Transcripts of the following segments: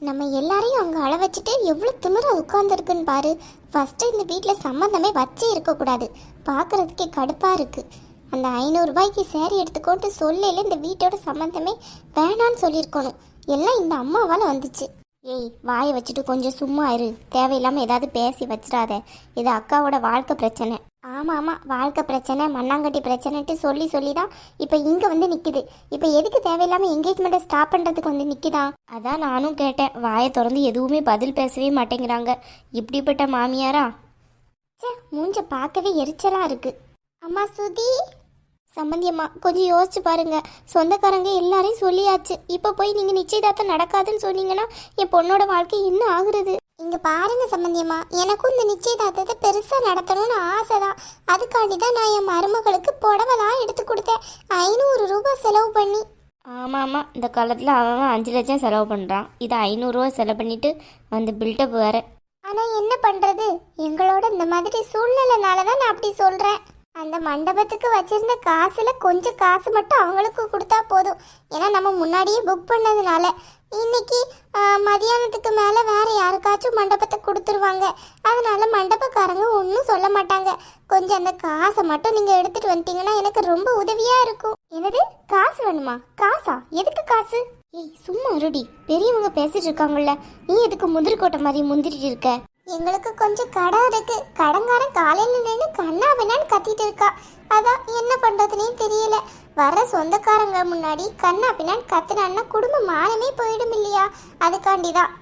நம்ம எல்லாரையும் அங்கே அள வச்சுட்டு எவ்வளோ திமிராக உட்காந்துருக்குன்னு பாரு. ஃபஸ்ட்டு இந்த வீட்டில் சம்மந்தமே வச்சே இருக்கக்கூடாது. பார்க்குறதுக்கே கடுப்பாக இருக்குது அந்த ஐநூறுரூபாய்க்கு சேரீ எடுத்துக்கோட்டு சொல்லையில் இந்த வீட்டோட சம்மந்தமே வேணான்னு சொல்லியிருக்கணும். எல்லாம் இந்த அம்மாவால் வந்துச்சு. ஏய் வாயை வச்சுட்டு கொஞ்சம் சும்மா இரு. தேவையில்லாமல் ஏதாவது பேசி வச்சிடாத. இது அக்காவோட வாழ்க்கை பிரச்சனை. ஆமாம் ஆமாம் வாழ்க்கை பிரச்சனை மண்ணாங்கட்டி பிரச்சனைட்டு சொல்லி சொல்லி தான் இப்போ இங்கே வந்து நிற்கிது இப்போ எதுக்கு தேவையில்லாமல் என்கேஜ்மெண்ட்டை ஸ்டாப் பண்ணுறதுக்கு வந்து நிற்குதா அதான் நானும் கேட்டேன். வாயை திறந்து எதுவுமே பதில் பேசவே மாட்டேங்கிறாங்க. இப்படிப்பட்ட மாமியாரா? ச்சே மூஞ்ச பார்க்கவே எரிச்சலாக இருக்குது அம்மா சுதி! சம்மந்தி அம்மா கொஞ்சம் யோசிச்சு பாருங்க. சொந்தக்காரங்க எல்லாரையும் சொல்லியாச்சு. இப்போ போய் நீங்க நிச்சயதார்த்தம் நடக்காதுன்னு சொன்னீங்கன்னா என் பொண்ணோட வாழ்க்கை என்ன ஆகுறது. இங்க பாருங்க சம்பந்தியம்மா எனக்கும் இந்த நிச்சயதார்த்தத்தை பெருசா நடத்தணும்னு ஆசை தான் அதுக்காண்டி தான் நான் என் மருமகளுக்கு புடவைலாம் எடுத்து கொடுத்தேன். ஐநூறு ரூபாய் செலவு பண்ணி. ஆமாம் ஆமாம் இந்த காலத்தில் அவன் அஞ்சு லட்சம் செலவு பண்ணுறான் இதை ஐநூறுரூவா செலவு பண்ணிட்டு வந்து பில்டப் வேற. ஆனா என்ன பண்றது? எங்களோட இந்த மாதிரி சூழ்நிலைனால தான் நான் அப்படி சொல்றேன். அந்த மண்டபத்துக்கு வச்சிருந்த காசுல கொஞ்சம் காசு மட்டும் அவங்களுக்கு கொடுத்தா போதும். ஏன்னா நம்ம முன்னாடியே புக் பண்ணதுனால. இன்னைக்கு மதியானத்துக்கு மேல வேற யாருக்காச்சும் மண்டபத்தை கொடுத்துருவாங்க. அதனால மண்டபக்காரங்க ஒன்றும் சொல்ல மாட்டாங்க. கொஞ்சம் அந்த காசை மட்டும் நீங்க எடுத்துட்டு வந்துட்டீங்கன்னா எனக்கு ரொம்ப உதவியா இருக்கும். என்னது? காசு வேணுமா? காசா? எதுக்கு காசு? ஏய் சும்மா அருடி பெரியவங்க பேசிட்டு இருக்காங்கல்ல. நீ எதுக்கு முந்திரி மாதிரி முந்திரிட்டு இருக்க? எங்களுக்கு கொஞ்சம் கடன் இருக்கு. கடங்காரன் காலையில நின்று கண்ணா வேணான்னு கத்திட்டு இருக்கா. அதான் என்ன பண்றதுனே தெரியல. வர சொந்தக்காரங்க முன்னாடி கண்ணா பின்னான்னு கத்துனான்னா குடும்பம் மானமே போயிடும் இல்லையா? அதுக்காண்டி தான்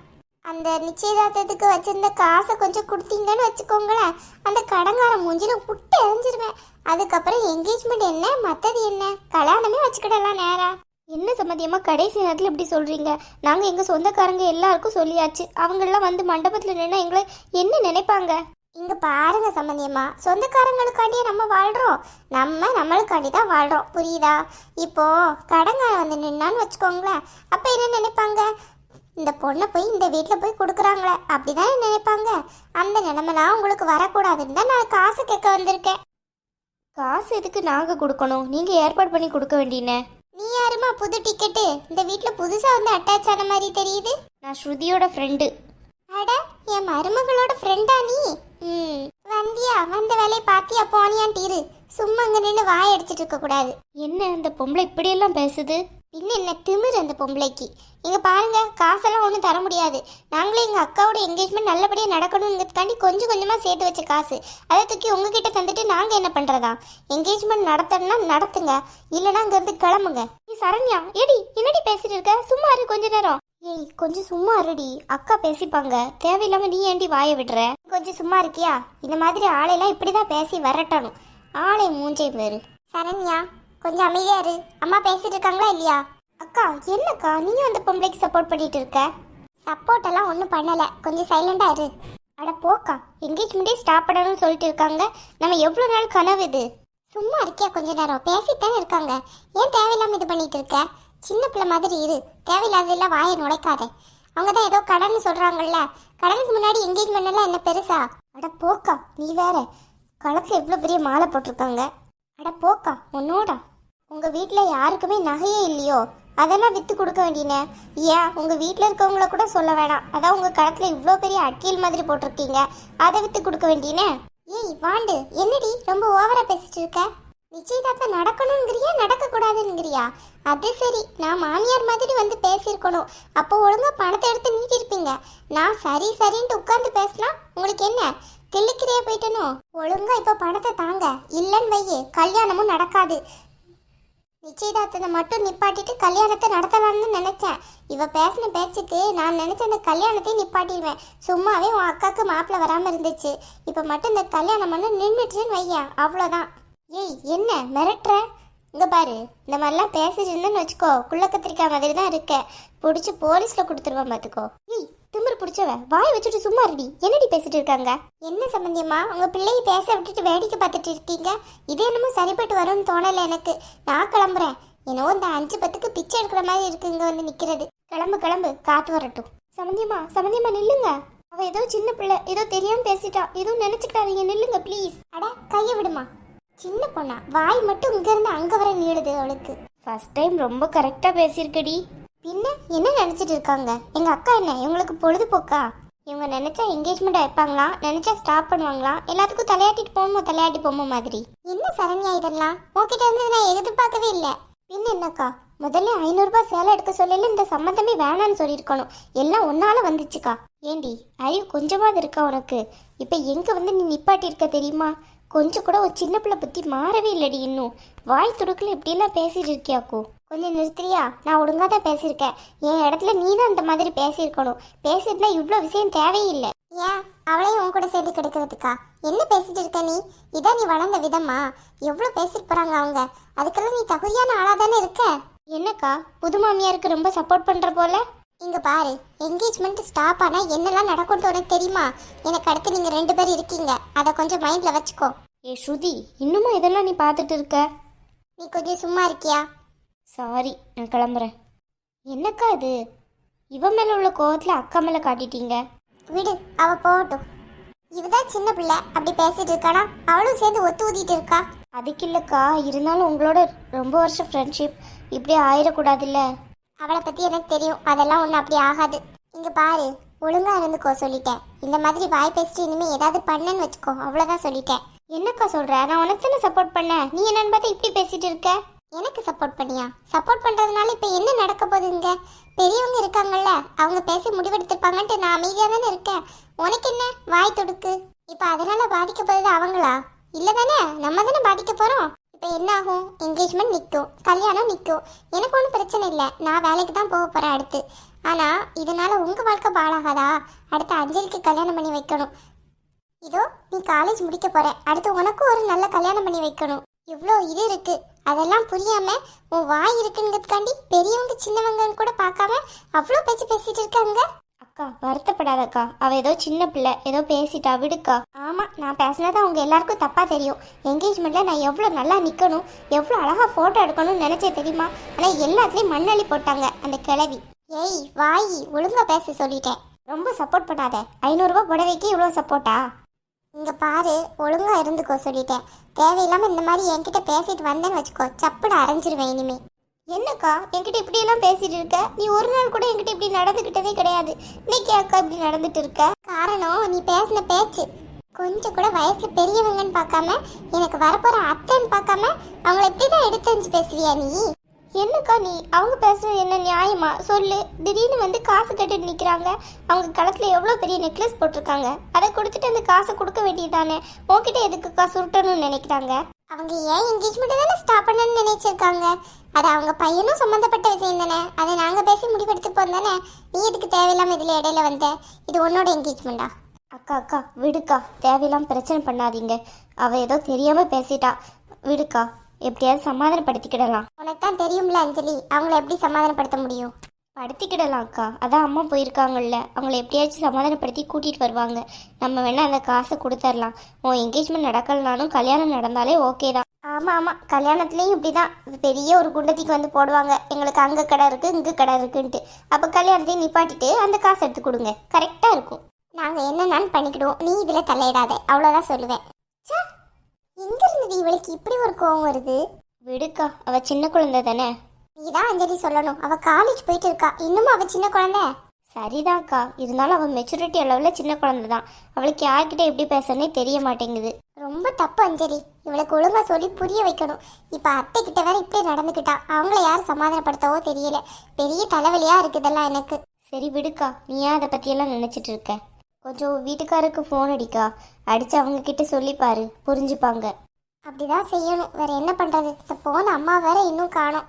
அந்த நிச்சயதார்த்தத்துக்கு வச்சிருந்த காசை கொஞ்சம் கொடுத்தீங்கன்னு வச்சுக்கோங்களேன். அந்த கடங்காரன் மூஞ்சில விட்டு எரிஞ்சிருவேன். அதுக்கப்புறம் என்கேஜ்மெண்ட் என்ன மற்றது என்ன? கல்யாணமே வச்சுக்கிடலாம் நேரா. என்ன சம்மதியம்மா கடைசி நேரத்தில் இப்படி சொல்கிறீங்க நாங்கள் எங்கள் சொந்தக்காரங்க எல்லாருக்கும் சொல்லியாச்சு. அவங்கெல்லாம் வந்து மண்டபத்தில் நின்னா எங்களை என்ன நினைப்பாங்க? இங்கே பாருங்க சம்மந்தியம்மா. சொந்தக்காரங்களுக்காண்டியே நம்ம வாழ்கிறோம் நம்ம நம்மளுக்காண்டி தான் வாழ்கிறோம் புரியுதா? இப்போ கடங்காரன் வந்து நின்னான்னு வச்சுக்கோங்களேன். அப்போ என்ன நினைப்பாங்க? இந்த பொண்ணை போய் இந்த வீட்டில் போய் கொடுக்குறாங்களே. அப்படிதான் நினைப்பாங்க? அந்த நிலைமைலாம் உங்களுக்கு வரக்கூடாதுன்னு தான் நான் காசு கேட்க வந்திருக்கேன். காசு எதுக்கு நாங்கள் கொடுக்கணும்? நீங்கள் ஏற்பாடு பண்ணி கொடுக்க வேண்டியனே? நீ யாருமா புது டிக்கெட்டு இந்த வீட்டில் புதுசாக வந்து அட்டாச் ஆன மாதிரி தெரியுது. நான் ஸ்ருதியோட ஃப்ரெண்டு அட என் மருமகளோட ஃப்ரெண்டா நீ? ம். வந்தியா வந்த வேலையை பார்த்தியா போனியான்ட்டு இரு. சும்மா அங்கே நின்று வாய் அடிச்சிட்டு இருக்க கூடாது என்ன அந்த பொம்பளை இப்படியெல்லாம் பேசுது? பின்ன என்ன திமிர் அந்த பொம்பளைக்கு. இங்கே பாருங்க காசெல்லாம் ஒன்றும் தர முடியாது. நாங்களே எங்கள் அக்காவோட என்கேஜ்மெண்ட் நல்லபடியாக நடக்கணுங்கிறதுக்காண்டி கொஞ்சம் கொஞ்சமாக சேர்த்து வச்ச காசு. அதை தூக்கி உங்ககிட்ட தந்துட்டு நாங்கள் என்ன பண்ணுறதா என்கேஜ்மெண்ட் நடத்தணும்னா நடத்துங்க. இல்லைனா அங்கேருந்து கிளம்புங்க. நீ சரண்யா ஏடி என்னடி பேசிட்டு இருக்க? சும்மா இரு கொஞ்ச நேரம். ஏய் கொஞ்சம் சும்மா இருடி. அக்கா பேசிப்பாங்க. தேவையில்லாமல் நீ ஏண்டி வாயை விடுற? கொஞ்சம் சும்மா இருக்கியா? இந்த மாதிரி ஆளையெல்லாம் இப்படிதான் பேசி வரட்டணும். ஆளை மூஞ்சை பேரு சரண்யா கொஞ்சம் அமைதியா இரு. அம்மா பேசிட்டு இருக்காங்களா இல்லையா? அக்கா என்னக்கா? நீயும் அந்த பொம்பளைக்கு சப்போர்ட் பண்ணிட்டு இருக்க? சப்போர்ட் எல்லாம் ஒன்றும் பண்ணல. கொஞ்சம் சைலண்டா இரு. அட போக்கா என்கேஜ்மெண்ட்டே ஸ்டாப் பண்ணணும்னு சொல்லிட்டு இருக்காங்க. நம்ம எவ்வளோ நாள் கனவு இது? சும்மா இருக்கியா கொஞ்ச நேரம்? பேசித்தானே இருக்காங்க. ஏன் தேவையில்லாம இது பண்ணிட்டு இருக்க? சின்ன பிள்ளை மாதிரி இரு. தேவையில்லாததெல்லாம் வாயை நுழைக்காத. அவங்க தான் ஏதோ கடன் சொல்றாங்கல்ல. கடனுக்கு முன்னாடி என்கேஜ்மெண்ட் எல்லாம் என்ன பெருசா? அட போக்கா நீ வேற. கழுத்துல எவ்வளோ பெரிய மாலை போட்டிருக்காங்க. அட போக்கா உன்னோடா. உங்க வீட்டில் யாருக்குமே நகையே இல்லையோ? அதெல்லாம் வித்து கொடுக்க வேண்டியன? ஏன் உங்க வீட்டில் இருக்கவங்கள கூட சொல்ல வேணாம். அதான் உங்க கழுத்துல இவ்வளோ பெரிய அட்டியல் மாதிரி போட்டிருக்கீங்க. அதை வித்து கொடுக்க வேண்டியன? ஏய் வாண்டு. என்னடி ரொம்ப ஓவரா பேசிட்டு இருக்க? நிச்சயதார்த்தம் நடக்கணுங்கிறியா நடக்க கூடாதுங்கிறியா அது சரி. நான் மாமியார் மாதிரி வந்து பேசியிருக்கணும். அப்போ ஒழுங்கா பணத்தை எடுத்து நீட்டிருப்பீங்க. நான் சரி சரின்ட்டு உட்கார்ந்து பேசினா உங்களுக்கு என்ன? கிள்ளிக்கிறியா போயிட்டனும் ஒழுங்கா இப்போ பணத்தை தாங்க. இல்லைன்னு வையே கல்யாணமும் நடக்காது. நிச்சயதார்த்தத்தை மட்டும் நிப்பாட்டிட்டு கல்யாணத்தை நடத்தலாம்னு நினைச்சேன். இவ பேசின பேச்சுக்கு நான் நினைச்ச அந்த கல்யாணத்தையும் நிப்பாட்டிடுவேன். சும்மாவே உன் அக்காவுக்கு மாப்பிள்ள வராம இருந்துச்சு. இப்போ மட்டும் இந்த கல்யாணம் பண்ண நின்றுட்டுன்னு வையேன். அவ்வளோதான் ஏய் என்ன? மிரட்டுற? இங்க பாரு. இந்த மாதிரிலாம் பேசிட்டு இருந்தேன்னு வச்சுக்கோ. குள்ள கத்திரிக்காய் மாதிரி தான் இருக்க. பிடிச்சி போலீஸ்ல கொடுத்துருவேன் பாத்துக்கோ. ஏய் திமிரு பிடிச்சவ வாய் வச்சுட்டு சும்மா இருடி. என்னடி பேசிட்டு இருக்காங்க? என்ன சம்பந்தியம்மா உங்க பிள்ளைய பேச விட்டுட்டு வேடிக்கை பார்த்துட்டு இருக்கீங்க? இது என்னமோ சரிப்பட்டு வரும்னு தோணல எனக்கு. நான் கிளம்புறேன். என்னவோ இந்த அஞ்சு பத்துக்கு பிச்சை எடுக்கிற மாதிரி இருக்கு இங்க வந்து நிக்கிறது. கிளம்பு கிளம்பு காத்து வரட்டும். சம்பந்தியம்மா சம்பந்தியம்மா நில்லுங்க. அவ ஏதோ சின்ன பிள்ளை ஏதோ தெரியாம பேசிட்டா. எதுவும் நினைச்சுக்கிட்டாதீங்க நில்லுங்க ப்ளீஸ் அட கையை விடுமா. சின்ன பொண்ணா வாய் மட்டும் இங்க இருந்து அங்க வர நீளுது அவளுக்கு. ஃபர்ஸ்ட் டைம் ரொம்ப கரெக்டாக பேசியிருக்கடி. பின்ன என்ன நினைச்சிட்டு இருக்காங்க? எங்க அக்கா என்ன இவங்களுக்கு பொழுதுபோக்கா? இவங்க நினைச்சா என்கேஜ்மெண்ட் வைப்பாங்களா? நினைச்சா ஸ்டாப் பண்ணுவாங்களா? எல்லாத்துக்கும் தலையாட்டிட்டு போமோ தலையாட்டி போமோ மாதிரி. என்ன சரண்யா இதெல்லாம்? உங்ககிட்ட இருந்து நான் எதிர்பார்க்கவே இல்லை. பின்ன என்னக்கா? முதல்ல ஐநூறுரூபா சேலை எடுக்க சொல்லல இந்த சம்மந்தமே வேணான்னு சொல்லியிருக்கணும். எல்லாம் ஒன்னால வந்துச்சுக்கா. ஏண்டி அறிவு கொஞ்சமாவது இருக்கா உனக்கு? இப்போ எங்கே வந்து நீ நிப்பாட்டி இருக்க தெரியுமா? கொஞ்சம் கூட ஒரு சின்ன பிள்ளை பத்தி மாறவே இல்லடி இன்னும். வாய் துடுக்கல இப்படியெல்லாம் பேசிட்டு இருக்கியாக்கோ? கொஞ்சம் நிறுத்துறியா? நான் ஒழுங்கா தான் பேசியிருக்கேன். என் இடத்துல நீ தான் இந்த மாதிரி பேசியிருக்கணும். பேசியிருந்தா இவ்வளோ விஷயம் தேவையில்லை. ஏன்? அவளையும் உன் கூட சேர்த்து கிடைக்கிறதுக்கா? என்ன பேசிட்டு இருக்க நீ? இதான் நீ வளர்ந்த விதமா? எவ்வளோ பேசிட்டு போறாங்க அவங்க? அதுக்கெல்லாம் நீ தகுதியான ஆளா தானே இருக்க? என்னக்கா? புது மாமியாருக்கு ரொம்ப சப்போர்ட் பண்ற போல? இங்க பாரு என்கேஜ்மெண்ட் ஸ்டாப் ஆனா என்னெல்லாம் நடக்கும்னு உனக்கு தெரியுமா? எனக்கு அடுத்து நீங்க ரெண்டு பேர் இருக்கீங்க. அதை கொஞ்சம் மைண்ட்ல வச்சுக்கோ. ஏ ஸ்ருதி இன்னுமா இதெல்லாம் நீ பார்த்துட்டு இருக்க? நீ கொஞ்சம் சும்மா இருக்கியா? சாரி நான் கிளம்புறேன். என்னக்கா இது? இவ மேல உள்ள கோவத்துல அக்கா மேல காட்டிட்டீங்க. விடு அவ போகட்டும். இவதான் சின்ன பிள்ளை அப்படி பேசிட்டு இருக்கானா? அவளும் சேர்ந்து ஒத்து ஊதிட்டு இருக்கா? அதுக்கு இல்லக்கா இருந்தாலும் உங்களோட ரொம்ப வருஷம் ஃப்ரெண்ட்ஷிப் இப்படி ஆயிடக்கூடாதுல்ல அவளை பத்தி எனக்கு தெரியும். அதெல்லாம் ஒன்றும் அப்படி ஆகாது. இங்க பாரு ஒழுங்கா இருந்துக்கோ சொல்லிட்டேன். இந்த மாதிரி வாய் பேசிட்டு இனிமே ஏதாவது பண்ணேன்னு வச்சுக்கோ. அவ்வளவுதான் சொல்லிட்டேன். என்னக்கா சொல்ற? நான் உனக்கு தானே சப்போர்ட் பண்ணேன். நீ என்னன்னு பார்த்தா இப்படி பேசிட்டு இருக்க? எனக்கு சப்போர்ட் பண்ணியா? சப்போர்ட் பண்றதுனால இப்ப என்ன நடக்க போகுதுங்க பெரியவங்க இருக்காங்கல்ல அவங்க பேசி முடிவெடுத்திருப்பாங்கன்ட்டு நான் அமைதியா தானே இருக்கேன். உனக்கு என்ன? வாய் துடுக்கு. இப்ப அதனால பாதிக்க போகுது அவங்களா? இல்லை தானே நம்ம தானே பாதிக்க போறோம். இப்போ என்ன ஆகும் என்கேஜ்மெண்ட் நிற்கும் கல்யாணம் நிற்கும் எனக்கு ஒன்றும் பிரச்சனை இல்லை. நான் வேலைக்கு தான் போக போகிறேன் அடுத்து. ஆனால் இதனால் உங்கள் வாழ்க்கை பாழாகாதா? அடுத்து அஞ்சலிக்கு கல்யாணம் பண்ணி வைக்கணும். இதோ நீ காலேஜ் முடிக்க போற. அடுத்து உனக்கும் ஒரு நல்ல கல்யாணம் பண்ணி வைக்கணும். இவ்வளோ இது இருக்கு. அதெல்லாம் புரியாம உன் வாய் இருக்குங்கிறதுக்காண்டி பெரியவங்க சின்னவங்கன்னு கூட பார்க்காம அவ்வளோ பேச்சு பேசிட்டு இருக்காங்க. அக்கா வருத்தப்படாதக்கா. அவ ஏதோ சின்ன பிள்ளை. ஏதோ பேசிட்டா விடுக்கா. ஆமா நான் பேசினது அவங்க எல்லாருக்கும் தப்பா தெரியும். என்கேஜ்மெண்ட்ல நான் எவ்வளோ நல்லா நிக்கணும் எவ்வளோ அழகா போட்டோ எடுக்கணும்னு நினைச்சே தெரியுமா? ஆனா எல்லாத்துலயும் மண்ணள்ளி போட்டாங்க அந்த கிளவி ஏய் வாய் ஒழுங்கா பேச சொல்லிட்டேன். ரொம்ப சப்போர்ட் பண்ணாத. ஐநூறுரூவா புடவைக்கு இவ்வளோ சப்போர்ட்டா இங்க பாரு ஒழுங்கா இருந்துக்கோ சொல்லிட்டேன். தேவையில்லாம இந்த மாதிரி என்கிட்ட பேசிட்டு வந்தேன்னு வச்சுக்கோ. சப்புன்னு அரைஞ்சிருவேன் இனிமே. என்னக்கா? என்கிட்ட இப்படி எல்லாம் பேசிட்டு இருக்க? நீ ஒரு நாள் கூட என்கிட்ட இப்படி நடந்துகிட்டதே கிடையாது. இன்னைக்கு அக்கா இப்படி நடந்துட்டு இருக்க? காரணம் நீ பேசின பேச்சு. கொஞ்சம் கூட வயசுல பெரியவங்கன்னு பார்க்காம எனக்கு வரப்போற அத்தைன்னு பார்க்காம அவங்கள எப்படிதான் எடுத்து பேசுவியா நீ? என்னக்கா நீ? அவங்க பேசுறது என்ன நியாயமா? சொல்லு. திடீர்னு வந்து காசு கட்டிட்டு நிக்கிறாங்க. அவங்க கழுத்துல எவ்வளவு பெரிய நெக்லஸ் போட்டிருக்காங்க. அதை கொடுத்துட்டு அந்த காசை கொடுக்க வேண்டியதானே உன்கிட்ட எதுக்குக்கா சுருட்டணும்னு நினைக்கிறாங்க? அவங்க ஏன் என்கேஜ்மெண்ட் தானே ஸ்டாப் பண்ணணும்னு நினைச்சிருக்காங்க? அது அவங்க பையனும் சம்மந்தப்பட்ட விஷயம் தானே. அதை நாங்க பேசி முடிவெடுத்துப்போம் தானே? நீ எதுக்கு தேவையில்லாம இதுல இடையில வந்த? இது உன்னோட என்கேஜ்மெண்டா அக்கா அக்கா விடுக்கா. தேவையில்லாம பிரச்சனை பண்ணாதீங்க. அவ ஏதோ தெரியாம பேசிட்டா. விடுக்கா. எப்படியாவது சமாதானப்படுத்திக்கிடலாம். உனக்கு தான் தெரியும்ல அஞ்சலி. அவங்கள எப்படி சமாதானப்படுத்த முடியும்? படுத்திக்கிடலாம் அக்கா அதான் அம்மா போயிருக்காங்கல்ல. அவங்கள எப்படியாச்சும் சமாதானப்படுத்தி கூட்டிகிட்டு வருவாங்க. நம்ம வேணால் அந்த காசை கொடுத்துர்லாம். உன் என்கேஜ்மெண்ட் நடக்கலனாலும் கல்யாணம் நடந்தாலே ஓகே தான். ஆமாம் ஆமாம் கல்யாணத்துலேயும் இப்படி தான் பெரிய ஒரு குண்டத்திக்கு வந்து போடுவாங்க. எங்களுக்கு அங்கே கடை இருக்குது இங்கே கடை இருக்குன்ட்டு. அப்போ கல்யாணத்தையும் நிப்பாட்டிட்டு அந்த காசு எடுத்து கொடுங்க. கரெக்டாக இருக்கும். நாங்கள் என்னென்னு பண்ணிக்கிடுவோம். நீ இதில் தலையிடாத. அவ்வளோதான் சொல்லுவேன். ச்சே, எங்க இருந்தது இவளுக்கு இப்படி ஒரு கோவம் வருது? விடுக்கா. அவள் சின்ன குழந்தை தானே. நீதான் அஞ்சலி சொல்லணும். அவ காலேஜ் போயிட்டு இருக்கா. இன்னும் அவ சின்ன குழந்தை? சரிதான்க்கா. இருந்தாலும் அவள் மெச்சூரிட்டி அளவில் சின்ன குழந்தை தான் அவளுக்கு யார்கிட்ட எப்படி பேசணுன்னே தெரிய மாட்டேங்குது. ரொம்ப தப்பு அஞ்சலி. இவளுக்கு ஒழுங்காக சொல்லி புரிய வைக்கணும். இப்போ அத்தை கிட்ட வேற இப்படி நடந்துக்கிட்டா. அவங்கள யாரும் சமாதானப்படுத்தவோ தெரியல. பெரிய தலைவலியாக இருக்குதெல்லாம் எனக்கு. சரி விடுக்கா. நீ ஏன் அதை பற்றியெல்லாம் நினச்சிட்டு இருக்க? கொஞ்சம் வீட்டுக்காருக்கு ஃபோன் அடிக்கா. அடித்து அவங்க கிட்ட சொல்லிப்பாரு புரிஞ்சுப்பாங்க. அப்படிதான் செய்யணும். வேற என்ன பண்ணுறது இந்த போன அம்மா வேற இன்னும் காணோம்.